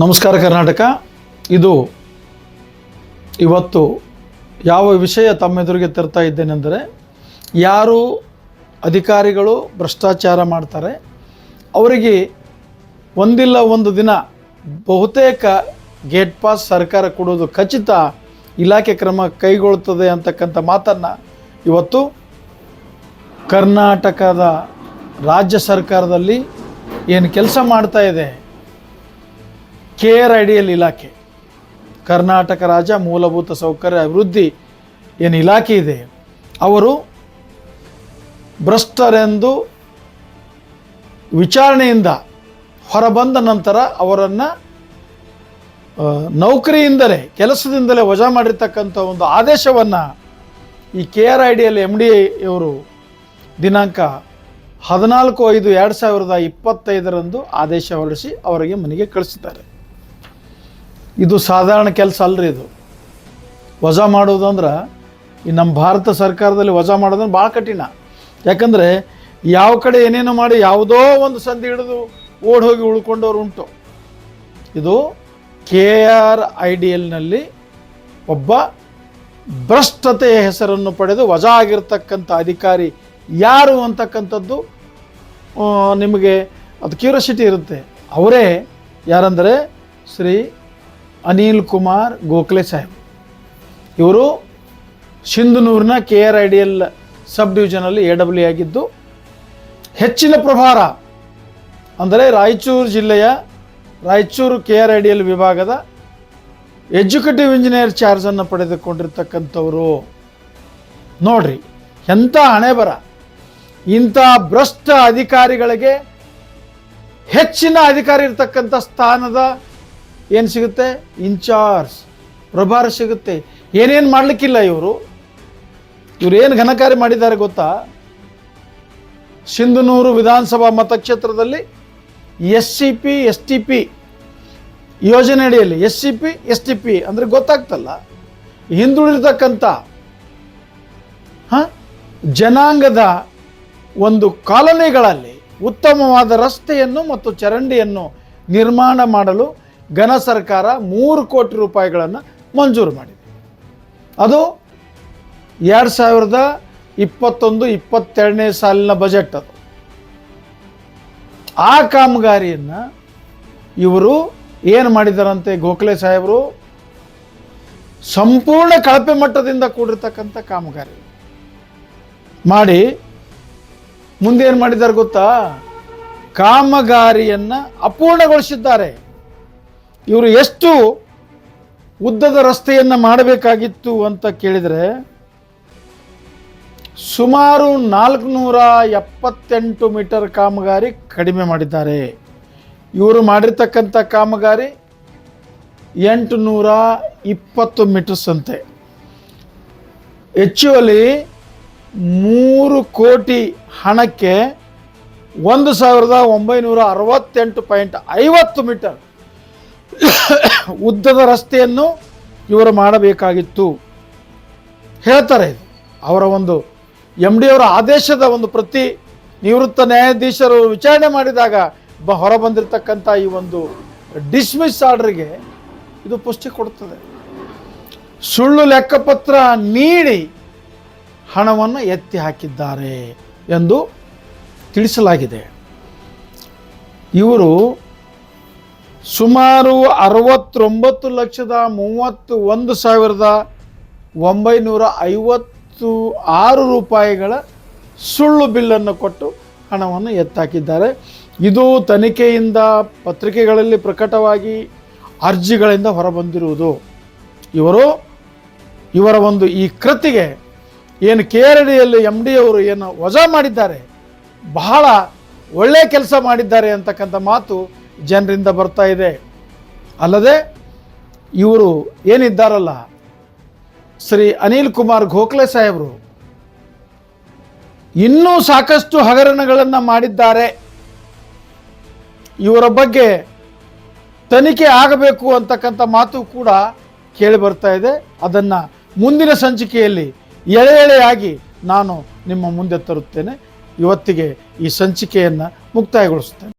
ನಮಸ್ಕಾರ ಕರ್ನಾಟಕ. ಇದು ಇವತ್ತು ಯಾವ ವಿಷಯ ತಮ್ಮೆದುರಿಗೆ ತರ್ತಾ ಇದ್ದೇನೆಂದರೆ ಯಾರು ಅಧಿಕಾರಿಗಳು ಭ್ರಷ್ಟಾಚಾರ ಮಾಡ್ತಾರೆ, ಅವರಿಗೆ ಒಂದಿಲ್ಲ ಒಂದು ದಿನ ಬಹುತೇಕ ಗೇಟ್ ಪಾಸ್ ಸರ್ಕಾರ ಕೊಡೋದು ಖಚಿತ ಇಲಾಖೆ ಕ್ರಮ ಕೈಗೊಳ್ಳುತ್ತದೆ ಅಂತಕ್ಕಂಥ ಮಾತನ್ನು ಇವತ್ತು ಕರ್ನಾಟಕದ ರಾಜ್ಯ ಸರ್ಕಾರದಲ್ಲಿ ಏನು ಕೆಲಸ ಮಾಡ್ತಾ ಇದೆ K R I D L ಇಲಾಖೆ, ಕರ್ನಾಟಕ ರಾಜ್ಯ ಮೂಲಭೂತ ಸೌಕರ್ಯ ಅಭಿವೃದ್ಧಿ ಏನು ಇಲಾಖೆ ಇದೆ, ಅವರು ಭ್ರಷ್ಟರೆಂದು ವಿಚಾರಣೆಯಿಂದ ಹೊರಬಂದ ನಂತರ ಅವರನ್ನು ನೌಕರಿಯಿಂದಲೇ, ಕೆಲಸದಿಂದಲೇ ವಜಾ ಮಾಡಿರ್ತಕ್ಕಂಥ ಒಂದು ಆದೇಶವನ್ನು ಈ ಕೆ ಆರ್ ಐ ಡಿಯಲ್ಲಿ ಎಂ ಡಿ ಇವರು ದಿನಾಂಕ ಹದಿನಾಲ್ಕು ಐದು ಎರಡು ಸಾವಿರದ ಇಪ್ಪತ್ತೈದರಂದು ಆದೇಶ ಹೊರಡಿಸಿ ಅವರಿಗೆ ಮನೆಗೆ ಕಳಿಸಿದ್ದಾರೆ. ಇದು ಸಾಧಾರಣ ಕೆಲಸ ಅಲ್ರಿ ಇದು. ವಜಾ ಮಾಡೋದು ಅಂದ್ರೆ ಈ ನಮ್ಮ ಭಾರತ ಸರ್ಕಾರದಲ್ಲಿ ವಜಾ ಮಾಡೋದಂದ್ರೆ ಭಾಳ ಕಠಿಣ. ಯಾಕಂದರೆ ಯಾವ ಕಡೆ ಏನೇನೋ ಮಾಡಿ ಯಾವುದೋ ಒಂದು ಸಂಧಿ ಹಿಡಿದು ಓಡ್ ಹೋಗಿ ಉಳ್ಕೊಂಡವ್ರು ಉಂಟು. ಇದು ಕೆ ಆರ್ ಐ ಡಿ ಎಲ್ನಲ್ಲಿ ಒಬ್ಬ ಭ್ರಷ್ಟತೆಯ ಹೆಸರನ್ನು ಪಡೆದು ವಜಾ ಆಗಿರ್ತಕ್ಕಂಥ ಅಧಿಕಾರಿ ಯಾರು ಅಂತಕ್ಕಂಥದ್ದು ನಿಮಗೆ ಅದು ಕ್ಯೂರಿಯಾಸಿಟಿ ಇರುತ್ತೆ. ಅವರೇ ಯಾರಂದರೆ ಶ್ರೀ ಅನಿಲ್ ಕುಮಾರ್ ಗೋಖಲೆ ಸಾಹೇಬ್. ಇವರು ಸಿಂಧನೂರಿನ K R I D L sub ಡಿವಿಷನಲ್ಲಿ A W ಆಗಿದ್ದು, ಹೆಚ್ಚಿನ ಪ್ರಭಾರ ಅಂದರೆ ರಾಯಚೂರು ಜಿಲ್ಲೆಯ Raichur K R I D L ವಿಭಾಗದ ಎಜುಕೇಟಿವ್ ಇಂಜಿನಿಯರ್ ಚಾರ್ಜನ್ನು ಪಡೆದುಕೊಂಡಿರ್ತಕ್ಕಂಥವರು. ನೋಡ್ರಿ, ಎಂಥ ಹಣೆ ಬರ ಇಂಥ ಭ್ರಷ್ಟ ಅಧಿಕಾರಿಗಳಿಗೆ ಹೆಚ್ಚಿನ ಅಧಿಕಾರಿ ಇರ್ತಕ್ಕಂಥ ಸ್ಥಾನದ ಏನು ಸಿಗುತ್ತೆ? ಇನ್ಚಾರ್ಜ್ ಪ್ರಭಾರ ಸಿಗುತ್ತೆ. ಏನೇನು ಮಾಡಲಿಕ್ಕಿಲ್ಲ ಇವರು? ಇವರು ಏನು ಘನಕಾರಿ ಮಾಡಿದ್ದಾರೆ ಗೊತ್ತಾ? ಸಿಂಧನೂರು ವಿಧಾನಸಭಾ ಮತಕ್ಷೇತ್ರದಲ್ಲಿ S C P S T P ಯೋಜನೆ ಅಡಿಯಲ್ಲಿ S C P S T P ಅಂದರೆ ಗೊತ್ತಾಗ್ತಲ್ಲ. ಹಿಂದುಳಿರ್ತಕ್ಕಂಥ ಹಾಂ? ಜನಾಂಗದ ಒಂದು ಕಾಲನಿಗಳಲ್ಲಿ ಉತ್ತಮವಾದ ರಸ್ತೆಯನ್ನು ಮತ್ತು ಚರಂಡಿಯನ್ನು ನಿರ್ಮಾಣ ಮಾಡಲು ಘನ ಸರ್ಕಾರ ಮೂರು ಕೋಟಿ ರೂಪಾಯಿಗಳನ್ನು ಮಂಜೂರು ಮಾಡಿದೆ. ಅದು ಎರಡು ಸಾವಿರದ ಇಪ್ಪತ್ತೊಂದು, ಇಪ್ಪತ್ತೆರಡನೇ ಸಾಲಿನ ಬಜೆಟ್ ಅದು. ಆ ಕಾಮಗಾರಿಯನ್ನು ಇವರು ಏನು ಮಾಡಿದಾರಂತೆ ಗೋಖಲೆ ಸಾಹೇಬರು? ಸಂಪೂರ್ಣ ಕಳಪೆ ಮಟ್ಟದಿಂದ ಕೂಡಿರ್ತಕ್ಕಂಥ ಕಾಮಗಾರಿ. ಮಾಡಿ ಮುಂದೆ ಏನು ಮಾಡಿದ್ದಾರೆ ಗೊತ್ತಾ? ಕಾಮಗಾರಿಯನ್ನು ಅಪೂರ್ಣಗೊಳಿಸಿದ್ದಾರೆ. ಇವರು ಎಷ್ಟು ಉದ್ದದ ರಸ್ತೆಯನ್ನು ಮಾಡಬೇಕಾಗಿತ್ತು ಅಂತ ಕೇಳಿದರೆ ಸುಮಾರು ನಾಲ್ಕುನೂರ ಎಪ್ಪತ್ತೆಂಟು ಮೀಟರ್ ಕಾಮಗಾರಿ ಕಡಿಮೆ ಮಾಡಿದ್ದಾರೆ. ಇವರು ಮಾಡಿರ್ತಕ್ಕಂಥ ಕಾಮಗಾರಿ ಎಂಟು ನೂರ ಇಪ್ಪತ್ತು ಮೀಟರ್ಸ್ ಅಂತೆ. ಹೆಚ್ಚುವಲಿ ಮೂರು ಕೋಟಿ ಹಣಕ್ಕೆ ಒಂದು ಸಾವಿರದ ಒಂಬೈನೂರ ಅರವತ್ತೆಂಟು ಪಾಯಿಂಟ್ ಐವತ್ತು ಮೀಟರ್ ಉದ್ದದ ರಸ್ತೆಯನ್ನು ಇವರು ಮಾಡಬೇಕಾಗಿತ್ತು. ಹೇಳ್ತಾರೆ ಇದು. ಅವರ ಒಂದು ಎಂ ಡಿ ಅವರ ಆದೇಶದ ಒಂದು ಪ್ರತಿ ನಿವೃತ್ತ ನ್ಯಾಯಾಧೀಶರು ವಿಚಾರಣೆ ಮಾಡಿದಾಗ ಬ ಹೊರ ಬಂದಿರತಕ್ಕಂಥ ಈ ಒಂದು ಡಿಸ್ಮಿಸ್ ಆರ್ಡ್ರಿಗೆ ಇದು ಪುಷ್ಟಿ ಕೊಡುತ್ತದೆ. ಸುಳ್ಳು ಲೆಕ್ಕಪತ್ರ ನೀಡಿ ಹಣವನ್ನು ಎತ್ತಿ ಹಾಕಿದ್ದಾರೆ ಎಂದು ತಿಳಿಸಲಾಗಿದೆ. ಇವರು ಸುಮಾರು ಅರವತ್ತೊಂಬತ್ತು ಲಕ್ಷದ ಮೂವತ್ತು ಒಂದು ಸಾವಿರದ ಒಂಬೈನೂರ ಐವತ್ತು ಆರು ರೂಪಾಯಿಗಳ ಸುಳ್ಳು ಬಿಲ್ಲನ್ನು ಕೊಟ್ಟು ಹಣವನ್ನು ಎತ್ತಾಕಿದ್ದಾರೆ. ಇದು ತನಿಖೆಯಿಂದ ಪತ್ರಿಕೆಗಳಲ್ಲಿ ಪ್ರಕಟವಾಗಿ ಅರ್ಜಿಗಳಿಂದ ಹೊರಬಂದಿರುವುದು. ಇವರು, ಇವರ ಒಂದು ಈ ಕೃತಿಗೆ ಏನು ಕೆ ಆರ್ ಎಂ ಡಿ ಅವರು ಏನು ವಜಾ ಮಾಡಿದ್ದಾರೆ, ಬಹಳ ಒಳ್ಳೆಯ ಕೆಲಸ ಮಾಡಿದ್ದಾರೆ ಅಂತಕ್ಕಂಥ ಮಾತು ಜನರಿಂದ ಬರ್ತಾ ಇದೆ. ಅಲ್ಲದೆ ಇವರು ಏನಿದ್ದಾರಲ್ಲ, ಶ್ರೀ ಅನಿಲ್ ಕುಮಾರ್ ಗೋಖಲೆ ಸಾಹೇಬರು ಇನ್ನೂ ಸಾಕಷ್ಟು ಹಗರಣಗಳನ್ನು ಮಾಡಿದ್ದಾರೆ. ಇವರ ಬಗ್ಗೆ ತನಿಖೆ ಆಗಬೇಕು ಅಂತಕ್ಕಂಥ ಮಾತು ಕೂಡ ಕೇಳಿ ಬರ್ತಾ ಇದೆ. ಅದನ್ನು ಮುಂದಿನ ಸಂಚಿಕೆಯಲ್ಲಿ ಎಳೆ ಎಳೆಯಾಗಿ ನಾನು ನಿಮ್ಮ ಮುಂದೆ ತರುತ್ತೇನೆ. ಇವತ್ತಿಗೆ ಈ ಸಂಚಿಕೆಯನ್ನು ಮುಕ್ತಾಯಗೊಳಿಸುತ್ತೇನೆ.